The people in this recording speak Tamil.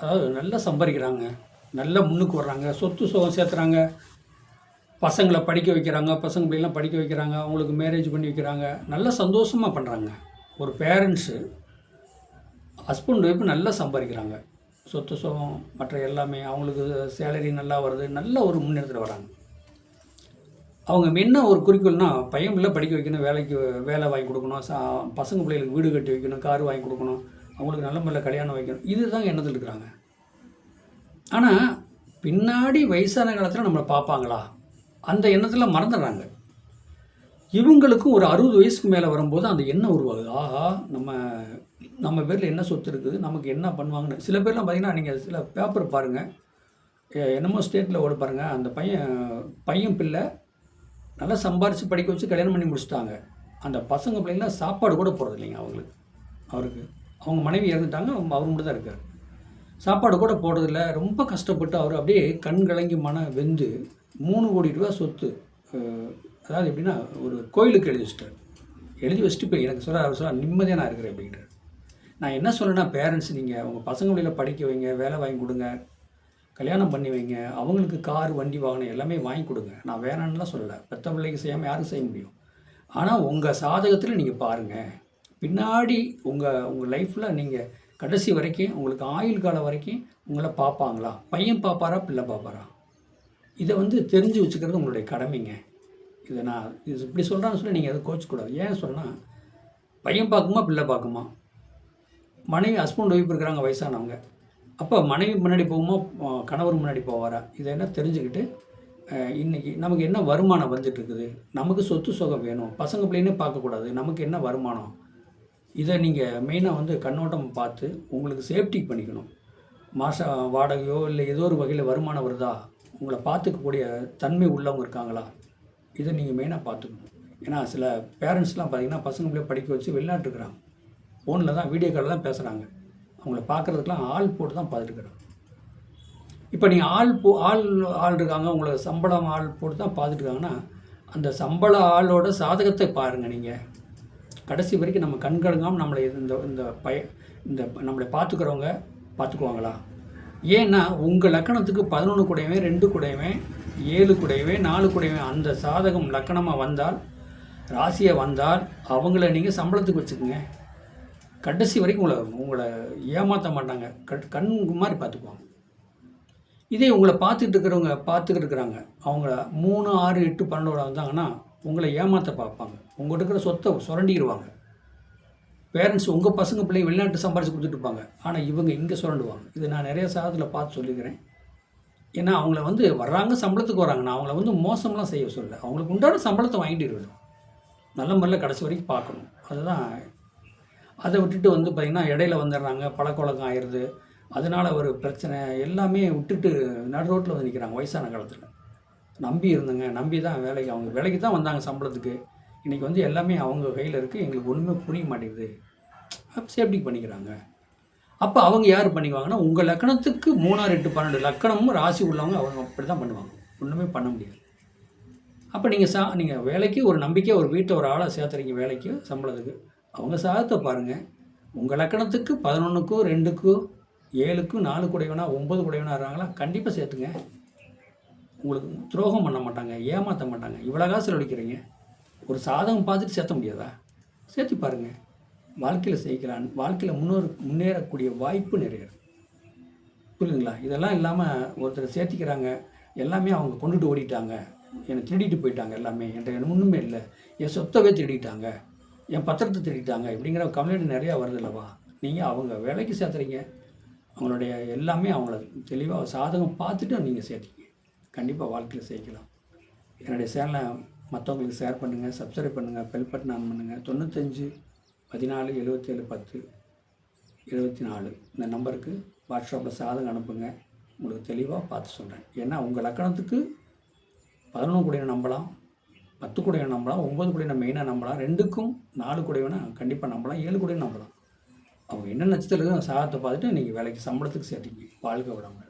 அதாவது நல்லா சம்பாதிக்கிறாங்க. நல்லா முன்னுக்கு வர்றாங்க. சொத்து சுகம் சேர்த்துறாங்க. பசங்களை படிக்க வைக்கிறாங்க. பசங்களை படிக்க வைக்கிறாங்க. அவங்களுக்கு மேரேஜ் பண்ணி வைக்கிறாங்க. நல்லா சந்தோஷமாக பண்ணுறாங்க ஒரு பேரண்ட்ஸு ஹஸ்பண்ட் ஒய்ஃப் நல்லா சம்பாதிக்கிறாங்க. சொத்து சுகம் மற்ற எல்லாமே அவங்களுக்கு சேலரி நல்லா வருது. நல்ல ஒரு முன்னேற்றத்தில் வராங்க. அவங்க என்ன ஒரு குறிக்கோள்னா பையன் பிள்ளை படிக்க வைக்கணும் வேலைக்கு வேலை வாங்கி கொடுக்கணும். சா பசங்க பிள்ளைகளுக்கு வீடு கட்டி வைக்கணும் கார் வாங்கி கொடுக்கணும். அவங்களுக்கு நல்ல முறையில் கல்யாணம் வைக்கணும். இதுதான் எண்ணத்தில் இருக்கிறாங்க. ஆனால் பின்னாடி வயசான காலத்தில் நம்மளை பார்ப்பாங்களா? அந்த எண்ணத்தில் மறந்துடுறாங்க. இவங்களுக்கும் ஒரு அறுபது வயசுக்கு மேலே வரும்போது அந்த எண்ணம் உருவாகுது. ஆஹா நம்ம நம்ம பேரில் என்ன சொத்து இருக்குது? நமக்கு என்ன பண்ணுவாங்கன்னு. சில பேர்லாம் பார்த்தீங்கன்னா நீங்கள் சில பேப்பர் பாருங்கள் என்னமோ ஸ்டேட்டில் ஓட பாருங்கள் அந்த பையன் பையன் பிள்ளை நல்லா சம்பாரித்து படிக்க வச்சு கல்யாணம் பண்ணி முடிச்சுட்டாங்க. அந்த பசங்க பிள்ளைங்களாம் சாப்பாடு கூட போகிறது இல்லைங்க அவங்களுக்கு அவருக்கு. அவங்க மனைவி இறந்துட்டாங்க அவங்க அவர் மட்டும் தான் இருக்கார். சாப்பாடு கூட போடுறதில்ல ரொம்ப கஷ்டப்பட்டு அவர் அப்படியே கண் கலங்கி மன வெந்து மூணு கோடி ரூபா சொத்து அதாவது எப்படின்னா ஒரு கோயிலுக்கு எழுதி வச்சிட்டார். எழுதி வச்சுட்டு போய் எனக்கு சொல்ல அவர் சொல்ல நிம்மதியாக நான் இருக்கிறேன் அப்படின்றார். நான் என்ன சொல்லுன்னா பேரண்ட்ஸ் நீங்கள் உங்கள் பசங்க வழியில் படிக்க வைங்க வேலை வாங்கி கொடுங்க கல்யாணம் பண்ணி வைங்க அவங்களுக்கு கார் வண்டி வாகனம் எல்லாமே வாங்கி கொடுங்க. நான் வேணான்னுலாம் சொல்லலை. பெத்த பிள்ளைக்கு செய்யாமல் யாரும் செய்ய முடியும்? ஆனால் உங்கள் சாதகத்தில் நீங்கள் பாருங்கள் பின்னாடி உங்கள் உங்கள் லைஃப்பில் நீங்கள் கடைசி வரைக்கும் உங்களுக்கு ஆயுள் காலம் வரைக்கும் உங்களை பார்ப்பாங்களா? பையன் பார்ப்பாரா பிள்ளை பார்ப்பாரா? இதை வந்து தெரிஞ்சு வச்சுக்கிறது உங்களுடைய கடமைங்க. இதை நான் இது இப்படி சொல்கிறான்னு சொல்லி நீங்கள் அதை கோச்சிக்கூடாது ஏன் சொன்னால் பையன் பார்க்குமா பிள்ளை பார்க்குமா? மனைவி ஹஸ்பண்ட் ஒய்ஃப் இருக்கிறாங்க வயசானவங்க. அப்போ மனைவி முன்னாடி போகுமா கணவர் முன்னாடி போவாரா? இதை என்ன தெரிஞ்சுக்கிட்டு இன்றைக்கி நமக்கு என்ன வருமானம் வந்துட்டு இருக்குது? நமக்கு சொத்து சுகம் வேணும். பசங்க பிள்ளைன்னு பார்க்கக்கூடாது. நமக்கு என்ன வருமானம்? இதை நீங்கள் மெயினாக வந்து கண்ணோட்டம் பார்த்து உங்களுக்கு சேஃப்டி பண்ணிக்கணும். மாத வாடகையோ இல்லை ஏதோ ஒரு வகையில் வருமானம் வருதா உங்களை பார்த்துக்கக்கூடிய தன்மை உள்ளவங்க இருக்காங்களா இதை நீங்கள் மெயினாக பார்த்துக்கணும். ஏன்னா சில பேரண்ட்ஸ்லாம் பார்த்தீங்கன்னா பசங்க படிக்க வச்சு வெளிநாட்டுருக்குறாங்க ஃபோனில் தான் வீடியோ காலில் தான் பேசுகிறாங்க அவங்கள பார்க்குறதுக்கெலாம் ஆள் போட்டு தான் பார்த்துருக்குறாங்க இப்போ நீங்கள் ஆள் போ ஆள் ஆள் இருக்காங்க உங்களை சம்பளம் ஆள் போட்டு தான் பார்த்துட்டுருக்காங்கன்னா அந்த சம்பள ஆளோட சாதகத்தை பாருங்கள் நீங்கள் கடைசி வரைக்கும் நம்ம கண்கலங்காமல் நம்மளை இந்த இந்த பய இந்த நம்மளை பார்த்துக்கிறவங்க பார்த்துக்குவாங்களா? ஏன்னா உங்கள் லக்கணத்துக்கு பதினொன்று கூடையவன் ரெண்டு கூடையவன் ஏழு கூடையவன் நாலு கூடையவன் அந்த சாதகம் லக்கணமாக வந்தால் ராசியை வந்தால் அவங்கள நீங்கள் சம்பளத்துக்கு வச்சுக்கோங்க. கடைசி வரைக்கும் உங்களை உங்களை ஏமாற்ற மாட்டாங்க. கட் கண் மாதிரி பார்த்துக்குவாங்க. இதே உங்களை பார்த்துட்டு இருக்கிறவங்க பார்த்துக்கிட்டு இருக்கிறாங்க. அவங்க மூணு ஆறு எட்டு பன்னெண்டு வந்தாங்கன்னா உங்களை ஏமாற்ற பார்ப்பாங்க. உங்கள்கிட்ட இருக்கிற சொத்தை சுரண்டிடுவாங்க பேரண்ட்ஸ் உங்கள் பசங்க பிள்ளை வெளிநாட்டு சம்பாரிச்சு கொடுத்துட்டு ஆனால் இவங்க இங்கே சுரண்டுவாங்க. இது நான் நிறைய சாதத்தில் பார்த்து சொல்லிக்கிறேன். ஏன்னா அவங்கள வந்து வர்றாங்க சம்பளத்துக்கு வராங்க நான் அவங்கள வந்து மோசம்லாம் செய்ய சொல்ல அவங்களுக்கு உண்டான சம்பளத்தை வாங்கிட்டு இருக்கணும். நல்ல முறையில் கடைசி வரைக்கும் பார்க்கணும். அதுதான். அதை விட்டுட்டு வந்து பார்த்திங்கன்னா இடையில வந்துடுறாங்க. பழக்கவழக்கம் ஆயிடுது. அதனால் ஒரு பிரச்சனை. எல்லாமே விட்டுட்டு நடு ரோட்டில் வந்து நிற்கிறாங்க வயசான காலத்தில். நம்பி இருந்தேங்க. நம்பி தான் வேலைக்கு அவங்க வேலைக்கு தான் வந்தாங்க சம்பளத்துக்கு. இன்றைக்கி வந்து எல்லாமே அவங்க கையில் இருக்குது எங்களுக்கு ஒன்றுமே புரிய மாட்டேங்குது. சேஃப்டி பண்ணிக்கிறாங்க. அப்போ அவங்க யார் பண்ணிக்குவாங்கன்னா உங்கள் லக்கணத்துக்கு மூணாறு எட்டு பன்னெண்டு லக்கணமும் ராசி உள்ளவங்க அவங்க அப்படி தான் பண்ணுவாங்க. ஒன்றுமே பண்ண முடியாது. அப்போ நீங்கள் சா நீங்கள் வேலைக்கு ஒரு நம்பிக்கை ஒரு வீட்டை ஒரு ஆளை சேர்த்துறீங்க வேலைக்கு சம்பளத்துக்கு. அவங்க சாதத்தை பாருங்கள் உங்கள் லக்கணத்துக்கு பதினொன்றுக்கும் ரெண்டுக்கும் ஏழுக்கும் நாலு குடைவனா ஒம்பது குடையவனா இருக்காங்களா? கண்டிப்பாக சேர்த்துங்க. உங்களுக்கு துரோகம் பண்ண மாட்டாங்க ஏமாற்ற மாட்டாங்க. இவ்வளோ காசு செலவழிக்கிறீங்க. ஒரு சாதகம் பார்த்துட்டு சேர்த்த முடியாதா? சேர்த்து பாருங்கள் வாழ்க்கையில் செய்யலாம் வாழ்க்கையில் முன்னோர் முன்னேறக்கூடிய வாய்ப்பு நிறைய இருக்குது புரியுதுங்களா? இதெல்லாம் இல்லாமல் ஒருத்தர் சேர்த்திக்கிறாங்க எல்லாமே அவங்க கொண்டுட்டு ஓடிட்டாங்க. என்னை திருடிட்டு போயிட்டாங்க எல்லாமே. என்கிட்ட ஒன்றுமே இல்லை. என் சொத்தவே திருடிட்டாங்க. என் பத்திரத்தை திருடிட்டாங்க. இப்படிங்கிற கம்ப்ளைண்ட் நிறையா வருது இல்லவா நீங்கள் அவங்க வேலைக்கு சேர்த்துறீங்க. அவங்களுடைய எல்லாமே அவங்கள தெளிவாக சாதகம் பார்த்துட்டு நீங்கள் சேர்த்திங்க. கண்டிப்பாக வாழ்க்கையில் சேர்க்கலாம். என்னுடைய சேனலை மற்றவங்களுக்கு ஷேர் பண்ணுங்கள் சப்ஸ்கிரைப் பண்ணுங்கள் பெல் பட்டன் ஆன் பண்ணுங்கள் தொண்ணூத்தஞ்சு பதினாலு எழுபத்தேழு பத்து எழுபத்தி நாலு இந்த நம்பருக்கு வாட்ஸ்அப்பில் சாதகம் அனுப்புங்க. உங்களுக்கு தெளிவாக பார்த்து சொல்கிறேன் ஏன்னா உங்கள் லக்கணத்துக்கு பதினொன்று கூடிய நம்பலாம் பத்து கூடிய நம்பலாம் ஒம்பது கூடிய மெயினாக நம்பலாம் ரெண்டுக்கும் நாலு கூடியவனா கண்டிப்பாக நம்பலாம் ஏழு கூடிய நம்பலாம். அவங்க என்ன நட்சத்திரம் சாதத்தை பார்த்துட்டு நீங்கள் வேலைக்கு சம்பளத்துக்கு சேர்த்திங்க வாழ்க்கை விடாமல்